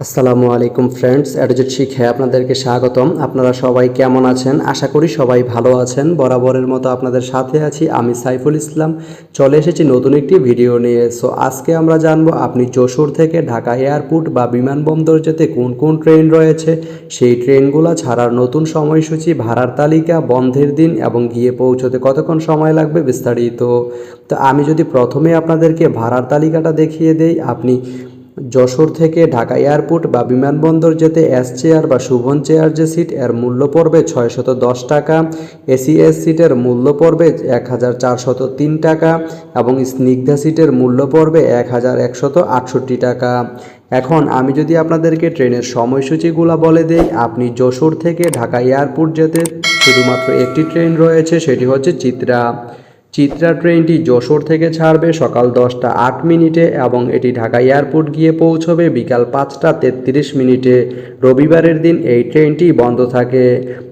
আসসালামু আলাইকুম ফ্রেন্ডস, অ্যাডজেট শিখে আপনাদেরকে স্বাগতম। আপনারা সবাই কেমন আছেন? আশা করি সবাই ভালো আছেন। বরাবরের মতো আপনাদের সাথে আছি আমি সাইফুল ইসলাম। চলে এসেছি নতুন একটি ভিডিও নিয়ে। সো, আজকে আমরা জানব আপনি যশোর থেকে ঢাকা এয়ারপোর্ট বা বিমানবন্দর যেতে কোন কোন ট্রেন রয়েছে? সেই ট্রেনগুলো ছাড়ার নতুন সময়সূচি, ভাড়ার তালিকা, বন্ধের দিন এবং গিয়ে পৌঁছতে কতক্ষণ সময় লাগবে বিস্তারিত। তো, আমি যদি প্রথমে আপনাদেরকে ভাড়ার তালিকাটা দেখিয়ে দেই, আপনি যশোর থেকে ঢাকা এয়ারপোর্ট বা বিমানবন্দর যেতে এস চেয়ার বা শুভন চেয়ার যে সিট, এর মূল্য পড়বে ছয়শত দশ টাকা। এসি এস সিটের মূল্য পড়বে এক হাজার চারশত তিন টাকা এবং স্নিগ্ধা সিটের মূল্য পড়বে এক হাজার একশত আটষট্টি টাকা। এখন আমি যদি আপনাদেরকে ট্রেনের সময়সূচিগুলো বলে দেই, আপনি যশোর থেকে ঢাকা এয়ারপোর্ট যেতে শুধুমাত্র একটি ট্রেন রয়েছে, সেটি হচ্ছে চিত্রা। চিত্রা ট্রেনটি যশোর থেকে ছাড়বে সকাল দশটা আট মিনিটে এবং এটি ঢাকা এয়ারপোর্ট গিয়ে পৌঁছবে বিকাল পাঁচটা তেত্রিশ মিনিটে। রবিবারের দিন এই ট্রেনটি বন্ধ থাকে।